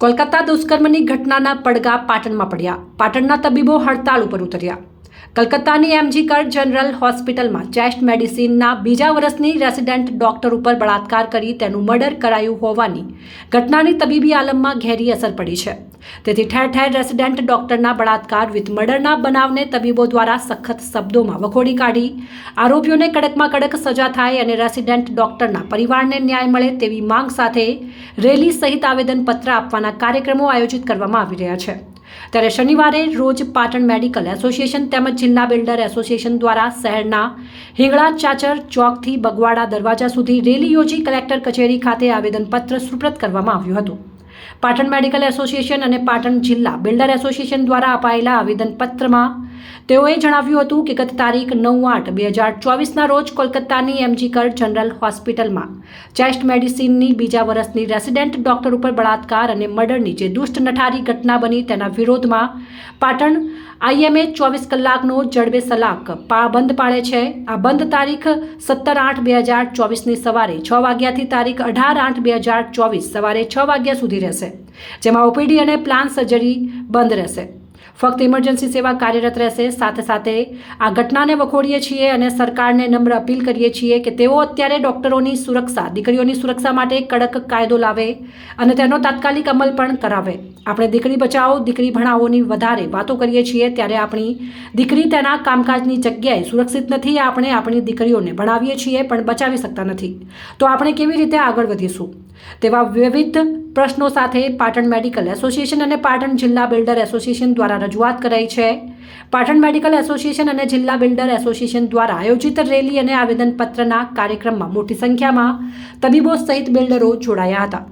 કોલકાતા દુષ્કર્મની ઘટનાના પડઘા પાટણમાં પડ્યા. પાટણના તબીબો હડતાળ ઉપર ઉતર્યા. કલકત્તાની એમજી કર જનરલ હોસ્પિટલમાં ચેસ્ટ મેડિસિનના બીજા વર્ષની રેસિડેન્ટ ડોક્ટર ઉપર બળાત્કાર કરી તેનું મર્ડર કરાયું હોવાની ઘટનાની તબીબી આલમમાં ઘેરી અસર પડી છે. તેથી ઠેર ઠેર રેસિડેન્ટ ડોક્ટરના બળાત્કાર વિથ મર્ડરના બનાવને તબીબો દ્વારા સખત શબ્દોમાં વખોડી કાઢી. આરોપીઓને કડકમાં કડક સજા થાય અને રેસિડેન્ટ ડોક્ટરના પરિવારને ન્યાય મળે તેવી માંગ સાથે રેલી સહિત આવેદનપત્ર આપવાના કાર્યક્રમો આયોજિત કરવામાં આવી રહ્યા છે. ત્યારે શનિવારે રોજ પાટણ મેડિકલ એસોસિએશન તેમજ જિલ્લા બિલ્ડર એસોસિએશન દ્વારા શહેરના હિંગળા ચાચર ચોકથી બગવાડા દરવાજા સુધી રેલી યોજી કલેક્ટર કચેરી ખાતે આવેદનપત્ર સુપ્રત કરવામાં આવ્યું હતું. પાટણ મેડિકલ એસોસિએશન અને પાટણ જિલ્લા બિલ્ડર એસોસિએશન દ્વારા અપાયેલા આવેદનપત્રમાં તેઓએ જણાવ્યું હતું કે ગત તારીખ નવ આઠ બે હજાર ચોવીસના રોજ કોલકાતાની એમજી કર જનરલ હોસ્પિટલમાં ચેસ્ટ મેડિસિનની બીજા વર્ષની રેસિડેન્ટ ડોક્ટર ઉપર બળાત્કાર અને મર્ડરની જે દુષ્ટ નઠારી ઘટના બની તેના વિરોધમાં પાટણ આઈએમએ ચોવીસ કલાકનો જડબે સલાક બંધ પાડે છે. આ બંધ તારીખ સત્તર આઠ બે હજાર ચોવીસની સવારે છ વાગ્યાથી તારીખ અઢાર આઠ બે હજાર ચોવીસ સવારે છ વાગ્યા સુધી રહેશે, જેમાં ઓપીડી અને પ્લાન સર્જરી બંધ રહેશે. ફક્ત ઇમરજન્સી સેવા કાર્યરત રહેશે, સાથે સાથે આ ઘટનાને વખોડીએ છીએ અને સરકારને નમ્ર અપીલ કરીએ છીએ કે તેઓ અત્યારે ડોક્ટરોની સુરક્ષા, દીકરીઓની સુરક્ષા માટે કડક કાયદો લાવે અને તેનો તાત્કાલિક અમલ પણ કરાવે. આપણે દીકરી બચાવો, દીકરી ભણાવોની વધારે વાતો કરીએ છીએ ત્યારે આપણી દીકરી તેના કામકાજની જગ્યાએ સુરક્ષિત નથી, આપણે આપણી દીકરીઓને ભણાવીએ છીએ પણ બચાવી શકતા નથી. તો આપણે કેવી રીતે આગળ વધીશું? તેવા વિવિધ પ્રશ્નો સાથે પાટણ મેડિકલ એસોસિએશન અને પાટણ જિલ્લા બિલ્ડર એસોસિએશન દ્વારા રજૂઆત કરાઈ છે. પાટણ મેડિકલ એસોસિએશન અને જિલ્લા બિલ્ડર એસોસિએશન દ્વારા આયોજિત રેલી અને આવેદનપત્રના કાર્યક્રમમાં મોટી સંખ્યામાં તબીબો સહિત બિલ્ડરો જોડાયા હતા.